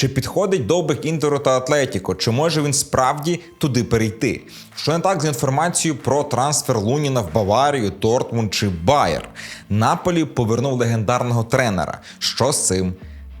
Чи підходить довбик Інтеру та Атлетіко? Чи може він справді туди перейти? Що не так з інформацією про трансфер Луніна в Баварію, Дортмунд чи Байер? Наполі повернув легендарного тренера. Що з цим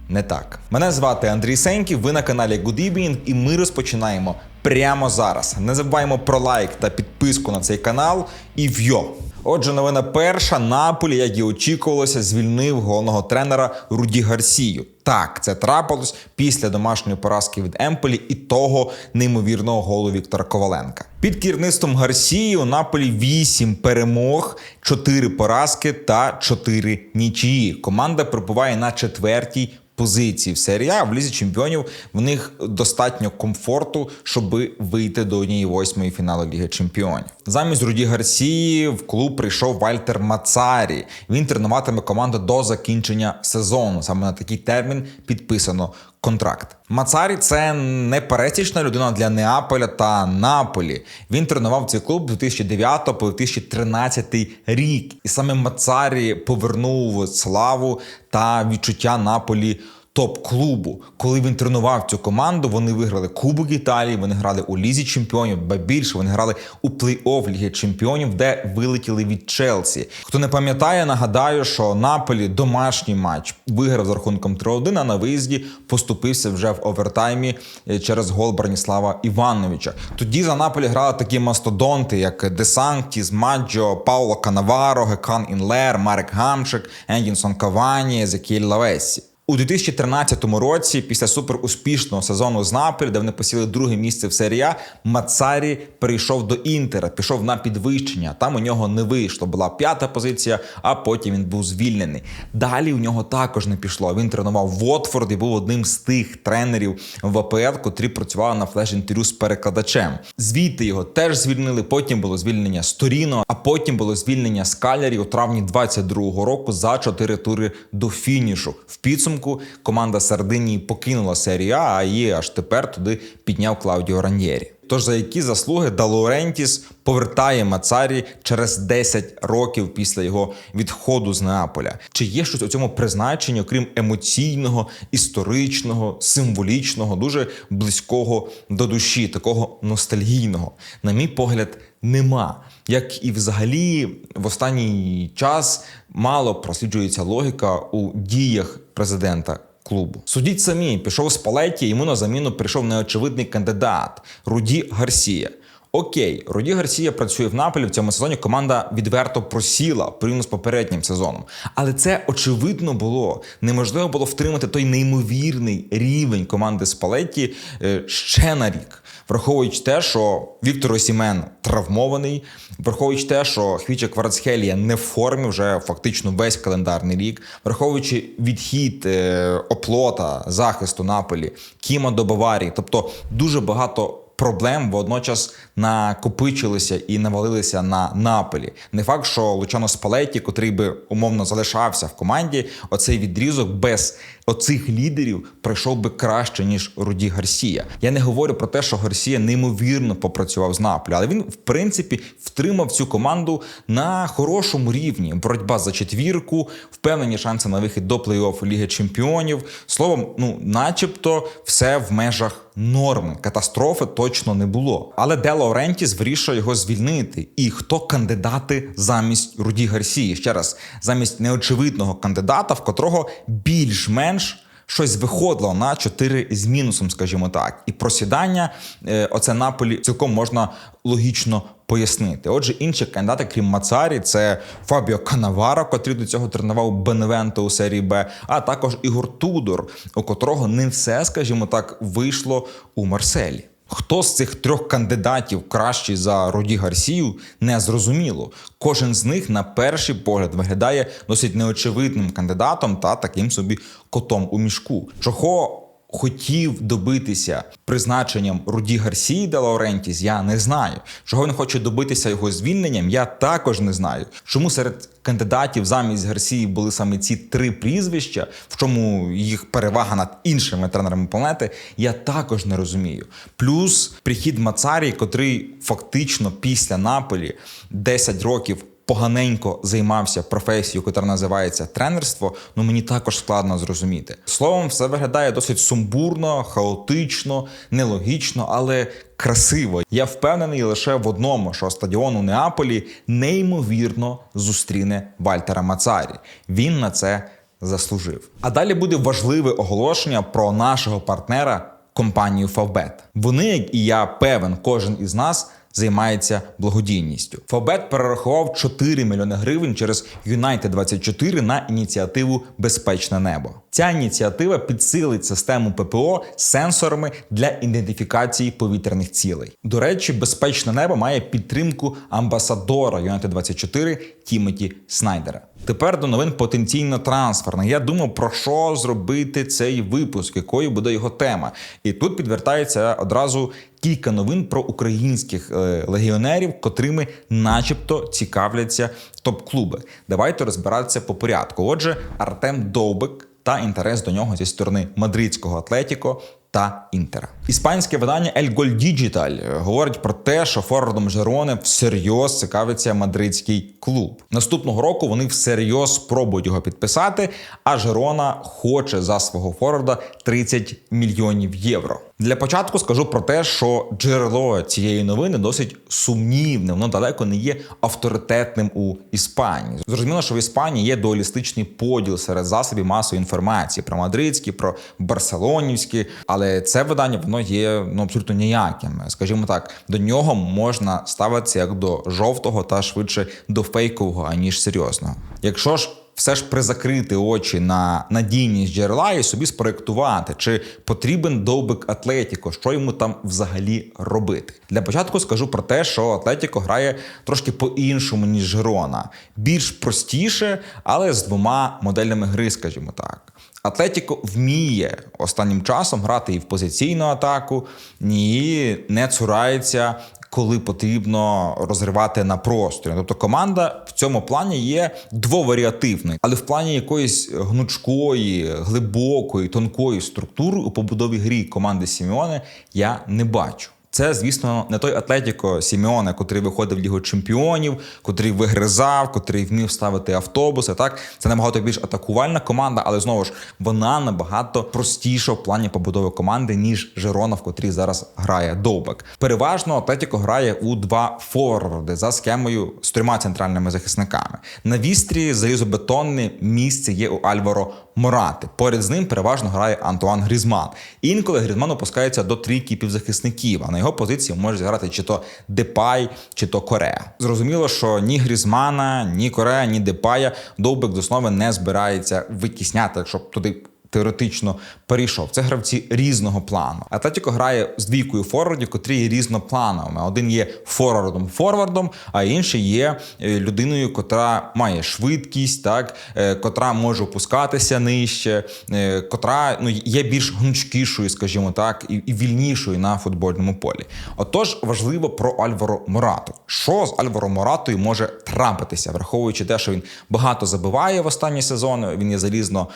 не так? Мене звати Андрій Сеньків. Ви на каналі Good Evening, і ми розпочинаємо прямо зараз. Не забуваємо про лайк та підписку на цей канал і вйо! Отже, новина перша. Наполі, як і очікувалося, звільнив головного тренера Руді Гарсію. Так, це трапилось після домашньої поразки від Емполі і того неймовірного голу Віктора Коваленка. Під керівництвом Гарсії у Наполі 8 перемог, 4 поразки та 4 нічиї. Команда перебуває на четвертій позиції в серії А в лізі чемпіонів в них достатньо комфорту, щоб вийти до однієї восьмої фіналу Ліги Чемпіонів. Замість Руді Гарсії в клуб прийшов Вальтер Мацарі. Він тренуватиме команду до закінчення сезону. Саме на такий термін підписано контракт. Мацарі це не пересічна людина для Неаполя та Наполі. Він тренував цей клуб 2009 по 2013 рік, і саме Мацарі повернув славу та відчуття Наполі. Топ-клубу, коли він тренував цю команду, вони виграли Кубок Італії, вони грали у Лізі Чемпіонів, ба більше вони грали у плей-офф Ліги Чемпіонів, де вилетіли від Челсі. Хто не пам'ятає, нагадаю, що Наполі домашній матч виграв за рахунком 3-1, а на виїзді поступився вже в овертаймі е, через гол Браніслава Івановича. Тоді за Наполі грали такі мастодонти, як Десантіс, Маджо, Пауло Канаваро, Гекан Інлер, Марек Гамшик, Ендінсон Кавані, Зекіль Лавесі. У 2013 році, після суперуспішного сезону з Наполі, де вони посіли друге місце в серії Мацарі перейшов до Інтера, пішов на підвищення. Там у нього не вийшло. Була п'ята позиція, а потім він був звільнений. Далі у нього також не пішло. Він тренував Вотфорд і був одним з тих тренерів в АПЛ, котрі працювали на флеш-інтерв'ю з перекладачем. Звідти його теж звільнили. Потім було звільнення з Торіно, а потім було звільнення з Калярі у травні 22-го року за чотири тури до фінішу. В підсумку команда Сардинії покинула серію А, а її аж тепер туди підняв Клаудіо Раньєрі. Тож за які заслуги Далорентіс повертає Мацарі через 10 років після його відходу з Неаполя? Чи є щось у цьому призначенні, окрім емоційного, історичного, символічного, дуже близького до душі, такого ностальгійного? На мій погляд, нема. Як і взагалі в останній час мало просліджується логіка у діях президента клубу. Судіть самі, пішов з Палеті, йому на заміну прийшов неочевидний кандидат Руді Гарсія. Окей, Руді Гарсія працює в Наполі в цьому сезоні. Команда відверто просіла порівняно з попереднім сезоном. Але це очевидно було. Неможливо було втримати той неймовірний рівень команди Спалетті е, ще на рік. Враховуючи те, що Віктор Осімен травмований, враховуючи те, що Хвіча Кварцхелія не в формі вже фактично весь календарний рік, враховуючи відхід е, оплота захисту Наполі, Кіма до Баварії, тобто дуже багато. Проблем водночас накопичилися і навалилися на Наполі. Не факт, що Лучано Спалеті, котрий би умовно залишався в команді, оцей відрізок без оцих лідерів пройшов би краще ніж Руді Гарсія. Я не говорю про те, що Гарсія неймовірно попрацював з Наполі, але він в принципі втримав цю команду на хорошому рівні. Боротьба за четвірку, впевнені шанси на вихід до плей-офф Ліги Чемпіонів. Словом, ну, начебто, все в межах норми. Катастрофи точно не було. Але Де Лаурентіс вирішує його звільнити. І хто кандидати замість Руді Гарсії? Ще раз, замість неочевидного кандидата, в котрого більш-менш. Щось виходило на 4 з мінусом, скажімо так, і просідання е, оце наполі цілком можна логічно пояснити. Отже, інші кандидати, крім Мацарі, це Фабіо Канаваро, котрий до цього тренував Беневенто у серії Б, а також Ігор Тудор, у котрого не все, скажімо так, вийшло у Марселі. Хто з цих трьох кандидатів кращий за Руді Гарсію, не зрозуміло. Кожен з них на перший погляд виглядає досить неочевидним кандидатом та таким собі котом у мішку. Чого хотів добитися призначенням Руді Гарсії де Лаурентіс, я не знаю. Чого він хоче добитися його звільненням, я також не знаю. Чому серед кандидатів замість Гарсії були саме ці три прізвища, в чому їх перевага над іншими тренерами планети, я також не розумію. Плюс прихід Мацарі, котрий фактично після Наполі 10 років поганенько займався професією, яка називається тренерство, ну мені також складно зрозуміти. Словом, все виглядає досить сумбурно, хаотично, нелогічно, але красиво. Я впевнений лише в одному, що стадіон у Неаполі неймовірно зустріне Вальтера Мацарі. Він на це заслужив. А далі буде важливе оголошення про нашого партнера компанію Favbet. Вони, як і я певен, кожен із нас. Займається благодійністю. Фабет перерахував 4 мільйони гривень через United 24 на ініціативу Безпечне небо. Ця ініціатива підсилить систему ППО сенсорами для ідентифікації повітряних цілей. До речі, безпечне небо має підтримку амбасадора United 24 Тімоті Снайдера. Тепер до новин потенційно трансферних. Я думав, про що зробити цей випуск, якою буде його тема. І тут підвертається одразу кілька новин про українських е, легіонерів, котрими, начебто, цікавляться топ-клуби. Давайте розбиратися по порядку. Отже, Артем Довбик та інтерес до нього зі сторони мадридського Атлетіко та Інтера. Іспанське видання El Gol Digital говорить про те, що форвардом Жерони всерйоз цікавиться мадридський клуб. Наступного року вони всерйоз спробують його підписати, а Жерона хоче за свого форварда 30 мільйонів євро. Для початку скажу про те, що джерело цієї новини досить сумнівне, воно далеко не є авторитетним у Іспанії. Зрозуміло, що в Іспанії є дуалістичний поділ серед засобів масової інформації про мадридські, про барселонівські, але це видання воно є ну абсолютно ніяким. Скажімо так, до нього можна ставитися як до жовтого та швидше до фейкового, аніж серйозного. Якщо ж все ж призакрити очі на надійність джерела і собі спроектувати, чи потрібен довбик Атлетіко, що йому там взагалі робити. Для початку скажу про те, що Атлетіко грає трошки по-іншому, ніж Жирона. Більш простіше, але з двома моделями гри, скажімо так. Атлетіко вміє останнім часом грати і в позиційну атаку, і не цурається коли потрібно розривати на просторі. Тобто команда в цьому плані є двоваріативною, але в плані якоїсь гнучкої, глибокої, тонкої структури у побудові грі команди Сімеоне я не бачу. Це, звісно, не той Атлетіко Сімеоне, котрий виходив в Лігу Чемпіонів, котрий вигризав, котрий вмів ставити автобуси. Так, це набагато більш атакувальна команда, але знову ж вона набагато простіша в плані побудови команди, ніж Жерона, в котрій зараз грає Довбек. Переважно Атлетіко грає у два форварди за схемою з трьома центральними захисниками. На вістрі залізобетонне місце є у Альваро Морати. Поряд з ним переважно грає Антуан Грізман. Інколи Грізман опускається до трійки півзахисників, а на його позиції може зіграти чи то Депай, чи то Корея. Зрозуміло, що ні Грізмана, ні Корея, ні Депая Довбик з основи не збирається витісняти, якщо туди. Теоретично перейшов. Це гравці різного плану. Атлетіко грає з двійкою форвардів, котрі є різноплановими. Один є форвардом-форвардом, а інший є е, людиною, котра має швидкість, так е, котра може опускатися нижче, е, котра ну є більш гнучкішою, скажімо так, і, вільнішою на футбольному полі. Отож, важливо про Альваро Морату. Що з Альваро Моратою може трапитися, враховуючи те, що він багато забиває в останні сезони. Він є залізно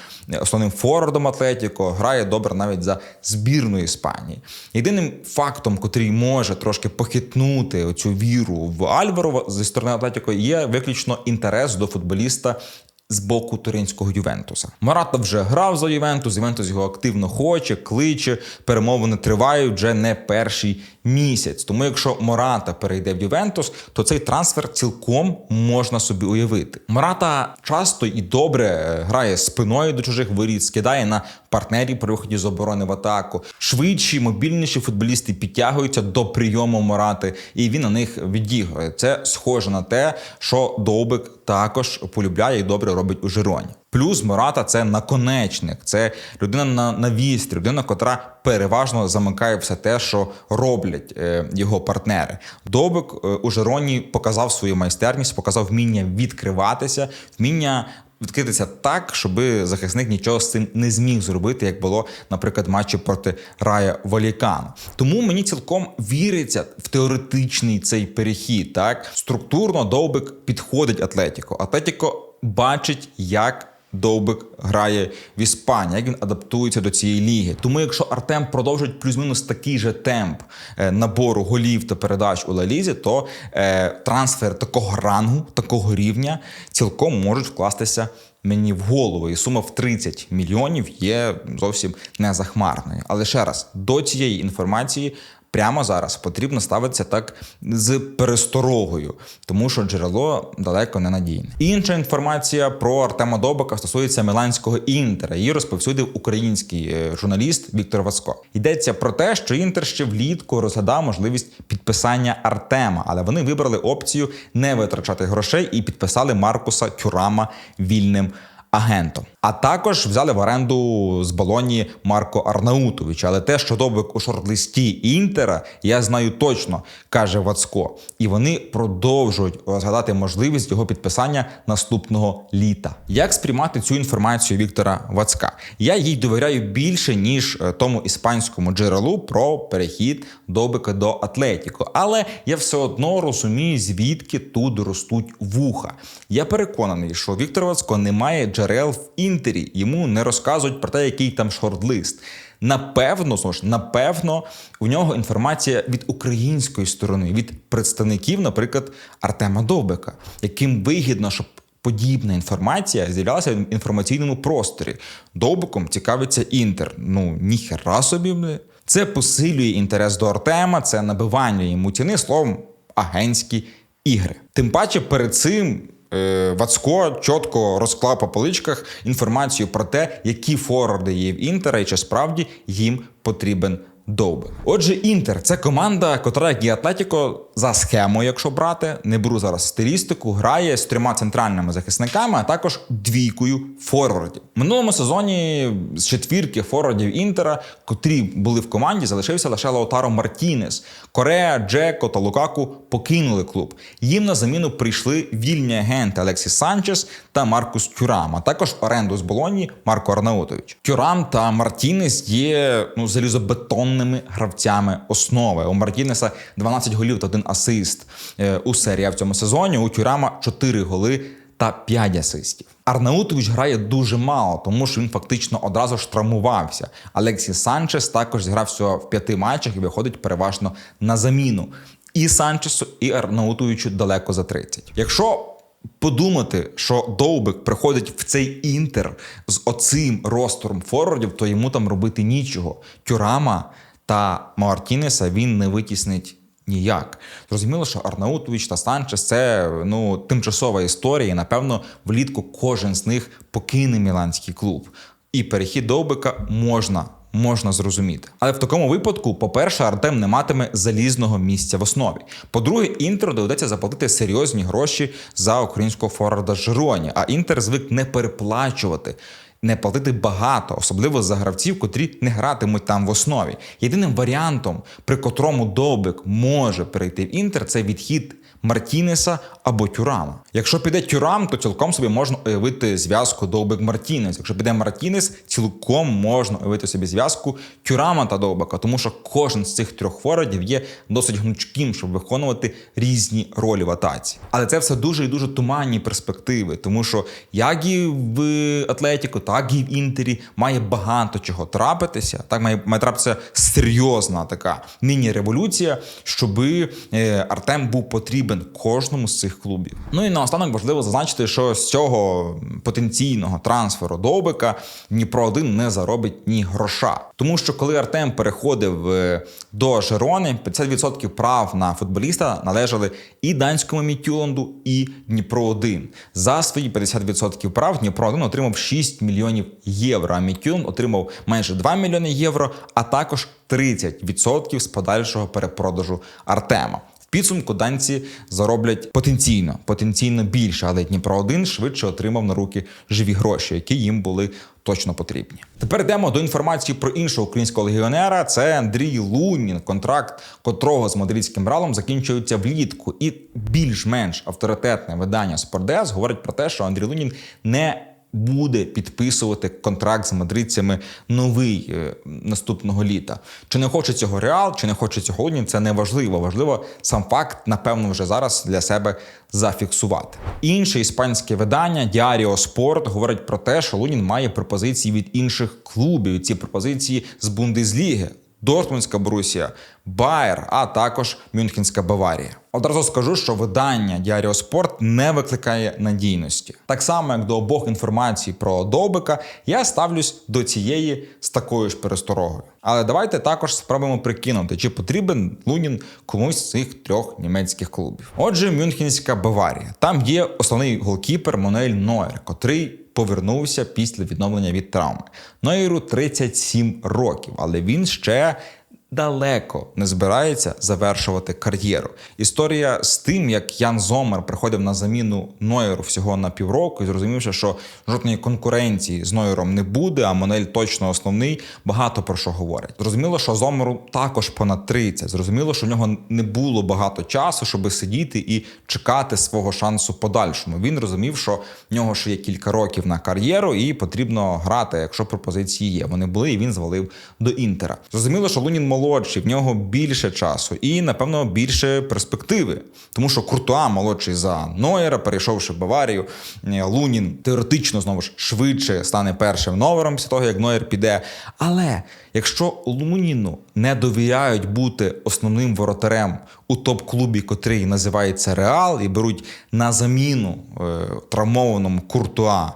основним форвардом Атлетіко, грає добре навіть за збірну Іспанії. Єдиним фактом, котрий може трошки похитнути цю віру в Альваро зі сторони Атлетіко, є виключно інтерес до футболіста. З боку туринського Ювентуса Марата вже грав за Ювентус. Ювентус його активно хоче, кличе. Перемовини тривають вже не перший місяць. Тому, якщо Мората перейде в Ювентус, то цей трансфер цілком можна собі уявити. Мората часто і добре грає спиною до чужих воріт, скидає на партнерів при виході з оборони в атаку. Швидші, мобільніші футболісти підтягуються до прийому Морати, і він на них відігрує. Це схоже на те, що Довбик також полюбляє і добре робить у Жироні. Плюс Мората це наконечник, це людина на на вістрі, людина, котра переважно замикає все те, що роблять е, його партнери. Довбик е, у Жироні показав свою майстерність, показав вміння відкриватися, вміння. Відкритися так, щоб захисник нічого з цим не зміг зробити, як було, наприклад, матчі проти Рая Валікану. Тому мені цілком віриться в теоретичний цей перехід. Так структурно довбик підходить Атлетіко. Атлетіко бачить, як Довбик грає в Іспанії, як він адаптується до цієї ліги. Тому, якщо Артем продовжить плюс-мінус такий же темп е, набору голів та передач у Лалізі, то е, трансфер такого рангу, такого рівня цілком можуть вкластися мені в голову. І сума в 30 мільйонів є зовсім не захмарною. Але ще раз, до цієї інформації прямо зараз потрібно ставитися так з пересторогою, тому що джерело далеко не надійне. Інша інформація про Артема Добака стосується міланського інтера. Її розповсюдив український е, журналіст Віктор Васко. Йдеться про те, що інтер ще влітку розглядав можливість підписання Артема, але вони вибрали опцію не витрачати грошей і підписали Маркуса Тюрама вільним агентом. А також взяли в оренду з Болоні Марко Арнаутовича. Але те, що Довбик у шорт-листі Інтера, я знаю точно, каже Вацко. І вони продовжують розглядати можливість його підписання наступного літа. Як сприймати цю інформацію Віктора Вацка? Я їй довіряю більше ніж е, тому іспанському джерелу про перехід Довбика до Атлетіко. Але я все одно розумію, звідки тут ростуть вуха. Я переконаний, що Віктор Вацко не має джерел в інтері. Йому не розказують про те, який там шорт-лист. Напевно, знову ж напевно, у нього інформація від української сторони, від представників, наприклад, Артема Довбика, яким вигідно, щоб подібна інформація з'являлася в інформаційному просторі. Довбиком цікавиться інтер. Ну ніхера собі. Це посилює інтерес до Артема, це набивання йому ціни, словом, агентські ігри. Тим паче перед цим. Е, Вацко чітко розклав по поличках інформацію про те, які форварди є в Інтера і чи справді їм потрібен довбик. Отже, Інтер це команда, котра, як і Атлетіко, за схемою, якщо брати, не беру зараз стилістику, грає з трьома центральними захисниками, а також двійкою форвардів. Минулому сезоні з четвірки форвардів Інтера, котрі були в команді, залишився лише Лаутаро Мартінес. Корея, Джеко та Лукаку покинули клуб. Їм на заміну прийшли вільні агенти Алексіс Санчес та Маркус Тюрам, а також оренду з Болоні Марко Арнаутович. Тюрам та Мартінес є ну залізобетонними гравцями основи. У Мартінеса 12 голів та один асист е, у серії в цьому сезоні. У Тюрама 4 голи та 5 асистів. Арнаутович грає дуже мало, тому що він фактично одразу ж травмувався. Алексіс Санчес також зіграв всього в п'яти матчах і виходить переважно на заміну. І Санчесу, і Арнаутовичу далеко за 30. Якщо подумати, що Довбик приходить в цей інтер з оцим ростором форвардів, то йому там робити нічого. Тюрама та Мартінеса він не витіснить ніяк. Зрозуміло, що Арнаутович та Санчес це ну тимчасова історія. і, Напевно, влітку кожен з них покине міланський клуб. І перехід Довбика можна. Можна зрозуміти, але в такому випадку, по-перше, Артем не матиме залізного місця в основі. По-друге, інтеру доведеться заплатити серйозні гроші за українського форварда Жироні, а інтер звик не переплачувати. Не платити багато, особливо за гравців, котрі не гратимуть там в основі. Єдиним варіантом, при котрому Довбик може перейти в інтер, це відхід Мартінеса або Тюрама. Якщо піде Тюрам, то цілком собі можна уявити зв'язку Довбик Мартінес. Якщо піде Мартінес, цілком можна уявити собі зв'язку Тюрама та Довбика, тому що кожен з цих трьох форвардів є досить гнучким, щоб виконувати різні ролі в атаці. Але це все дуже і дуже туманні перспективи, тому що як і в Атлетіку, так і в Інтері має багато чого трапитися. Так має, має трапитися серйозна така міні-революція, щоби е, Артем був потрібен кожному з цих клубів. Ну і наостанок важливо зазначити, що з цього потенційного трансферу Довбика Дніпро 1 не заробить ні гроша. Тому що коли Артем переходив е, до Жерони, 50% прав на футболіста належали і данському Мітюланду, і Дніпро 1 За свої 50% прав Дніпро 1 отримав 6 мільйонів євро. А Мітюланд отримав майже 2 мільйони євро, а також 30% з подальшого перепродажу Артема. В підсумку данці зароблять потенційно, потенційно більше, але Дніпро 1 швидше отримав на руки живі гроші, які їм були точно потрібні. Тепер йдемо до інформації про іншого українського легіонера. Це Андрій Лунін, контракт котрого з мадридським ралом закінчується влітку. І більш-менш авторитетне видання Спордес говорить про те, що Андрій Лунін не буде підписувати контракт з мадридцями новий е, наступного літа. Чи не хоче цього Реал, чи не хоче цього Лунін, це не важливо. Важливо сам факт, напевно, вже зараз для себе зафіксувати. Інше іспанське видання Діаріо Спорт говорить про те, що Лунін має пропозиції від інших клубів. Ці пропозиції з Бундесліги. Дортмундська Борусія, Байер, а також Мюнхенська Баварія. Одразу скажу, що видання Діаріо Спорт не викликає надійності. Так само, як до обох інформацій про Довбика, я ставлюсь до цієї з такою ж пересторогою. Але давайте також спробуємо прикинути, чи потрібен Лунін комусь з цих трьох німецьких клубів. Отже, Мюнхенська Баварія. Там є основний голкіпер Монель Нойер, котрий повернувся після відновлення від травми. Нойру 37 років, але він ще далеко не збирається завершувати кар'єру. Історія з тим, як Ян Зомер приходив на заміну Нойеру всього на півроку і зрозумівши, що жодної конкуренції з Нойером не буде, а Монель точно основний, багато про що говорять. Зрозуміло, що Зомеру також понад 30. Зрозуміло, що в нього не було багато часу, щоб сидіти і чекати свого шансу подальшому. Він розумів, що в нього ще є кілька років на кар'єру, і потрібно грати, якщо пропозиції є. Вони були, і він звалив до інтера. Зрозуміло, що Лунін молодший, в нього більше часу і, напевно, більше перспективи. Тому що Куртуа молодший за Нойера, перейшовши в Баварію. Е, Лунін теоретично знову ж швидше стане першим номером після того, як Нойер піде. Але якщо Луніну не довіряють бути основним воротарем у топ-клубі, котрий називається Реал, і беруть на заміну е, травмованому Куртуа.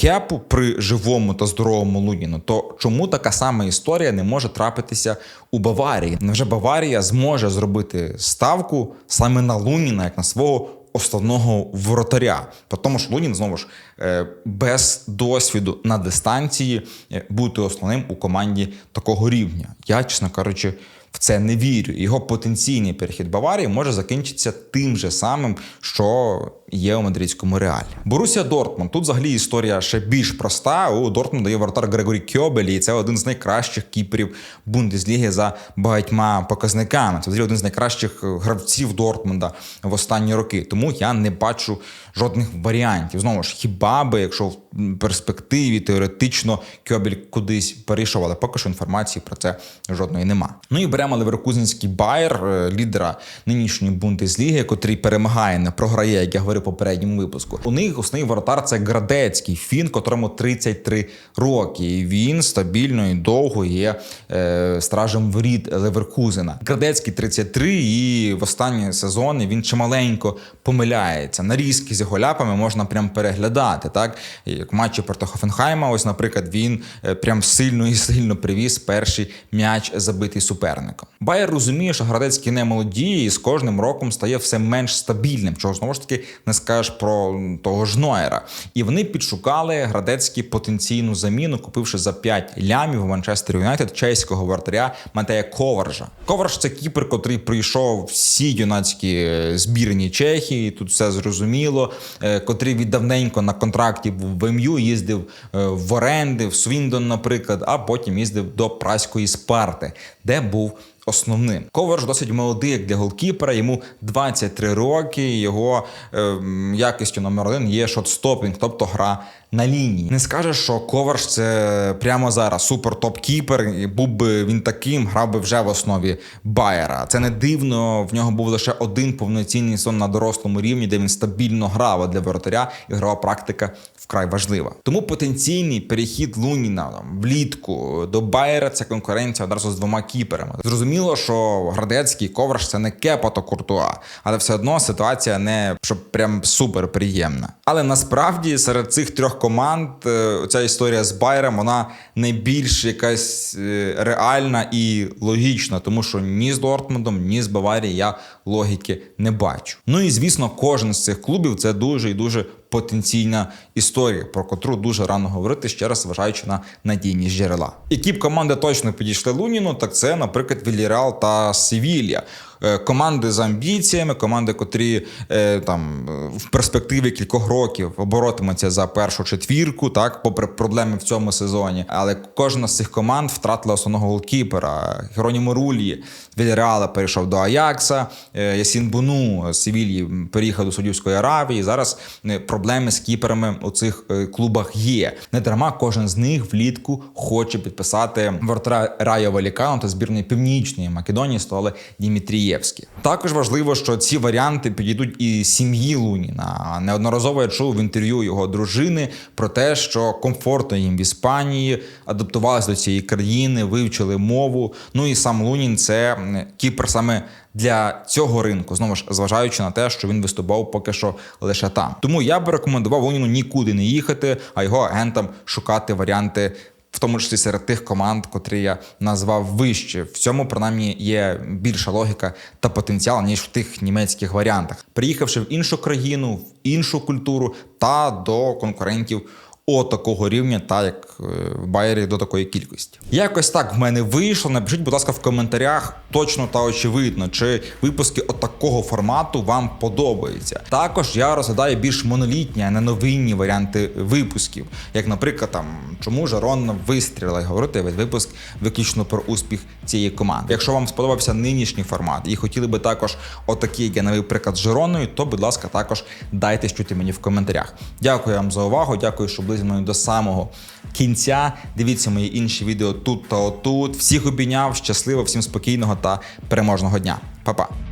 Кепу при живому та здоровому Луніну, то чому така сама історія не може трапитися у Баварії? Невже Баварія зможе зробити ставку саме на Луніна, як на свого основного воротаря? Тому що Лунін знову ж е, без досвіду на дистанції е, бути основним у команді такого рівня. Я, чесно кажучи, це не вірю. Його потенційний перехід Баварії може закінчитися тим же самим, що є у мадридському реалі. Борусія Дортмунд. Тут взагалі історія ще більш проста. У Дортмунда є воротар Грегорі Кьобелі, і це один з найкращих кіперів Бундесліги за багатьма показниками. Це взагалі один з найкращих гравців Дортмунда в останні роки. Тому я не бачу жодних варіантів. Знову ж, хіба би, якщо в перспективі теоретично Кьобель кудись перейшов, але поки що інформації про це жодної нема. Ну і беремо Леверкузенський Байер, е, лідера нинішньої Бундесліги, котрий перемагає, не програє, як я говорив в попередньому випуску. У них основний воротар це Градецький фін, котрому 33 роки. І він стабільно і довго є е, стражем воріт Леверкузена. Градецький 33, і в останні сезони він чималенько помиляється. Нарізки з його ляпами можна прям переглядати. Так як матчі проти Хофенхайма, ось, наприклад, він е, прям сильно і сильно привіз перший м'яч забитий суперником. Байер розуміє, що Градецький не молодіє і з кожним роком стає все менш стабільним, чого знову ж таки не скажеш про того ж Ноєра. І вони підшукали Градецький потенційну заміну, купивши за 5 лямів у Манчестер Юнайтед чеського вратаря Матея Коваржа. Коварж це кіпер, котрий прийшов всі юнацькі збірні Чехії. Тут все зрозуміло, е, котрий віддавненько на контракті був в МЮ, їздив е, в оренди, в Свіндон, наприклад, а потім їздив до праської Спарти, де був основним. Коварж досить молодий як для голкіпера, йому 23 роки. Його е, якістю номер один є шотстопінг, тобто гра на лінії. Не скажеш, що Коварж це прямо зараз супер топ-кіпер. і Був би він таким, грав би вже в основі Байера. Це не дивно. В нього був лише один повноцінний сон на дорослому рівні, де він стабільно грав для воротаря. Ігрова практика вкрай важлива. Тому потенційний перехід Луніна влітку до Байера це конкуренція одразу з двома кіперами. Зрозуміло, що Градецький Ковраш це не кепа то куртуа, але все одно ситуація не щоб прям супер приємна. Але насправді серед цих трьох команд е, ця історія з Байером вона найбільш якась е, реальна і логічна, тому що ні з Дортмундом, ні з Баварією я логіки не бачу. Ну і звісно, кожен з цих клубів це дуже і дуже потенційна історія, про котру дуже рано говорити, ще раз зважаючи на надійність джерела. Які б команди точно підійшли Луніну, так це, наприклад, Вільяреал та Севілья. Е, Команди з амбіціями, команди, котрі е, там в перспективі кількох років оборотимуться за першу четвірку, так, попри проблеми в цьому сезоні. Але кожна з цих команд втратила основного голкіпера. Геронімо Рулі Вільяреала перейшов до Аякса, е, Ясін Буну з Севільї переїхав до Саудівської Аравії. Зараз е, проблеми з кіперами у цих е, клубах є. Не дарма кожен з них влітку хоче підписати вратаря Райо Валікану та збірної Північної Македонії Столе Дімітрієвські. Також важливо, що ці варіанти підійдуть і сім'ї Луніна. Неодноразово я чув в інтерв'ю його дружини про те, що комфортно їм в Іспанії, адаптувалися до цієї країни, вивчили мову. Ну і сам Лунін це м, кіпер саме для цього ринку, знову ж зважаючи на те, що він виступав поки що лише там. Тому я би рекомендував Луніну нікуди не їхати, а його агентам шукати варіанти. В тому числі серед тих команд, котрі я назвав вище, в цьому принаймні є більша логіка та потенціал ніж в тих німецьких варіантах. Приїхавши в іншу країну, в іншу культуру та до конкурентів о такого рівня, та як е, в Байері до такої кількості. Якось так в мене вийшло. Напишіть, будь ласка, в коментарях точно та очевидно, чи випуски отакого формату вам подобаються. Також я розглядаю більш монолітні, а не новинні варіанти випусків, як, наприклад, там чому Жарон вистрілила і говорити весь випуск виключно про успіх цієї команди. Якщо вам сподобався нинішній формат і хотіли би також отакий, як я навів приклад з Жироною, то будь ласка, також дайте чути мені в коментарях. Дякую вам за увагу. Дякую, що були зі мною до самого кінця. Дивіться мої інші відео тут та отут. Всіх обійняв, щасливо, всім спокійного та переможного дня. Па-па.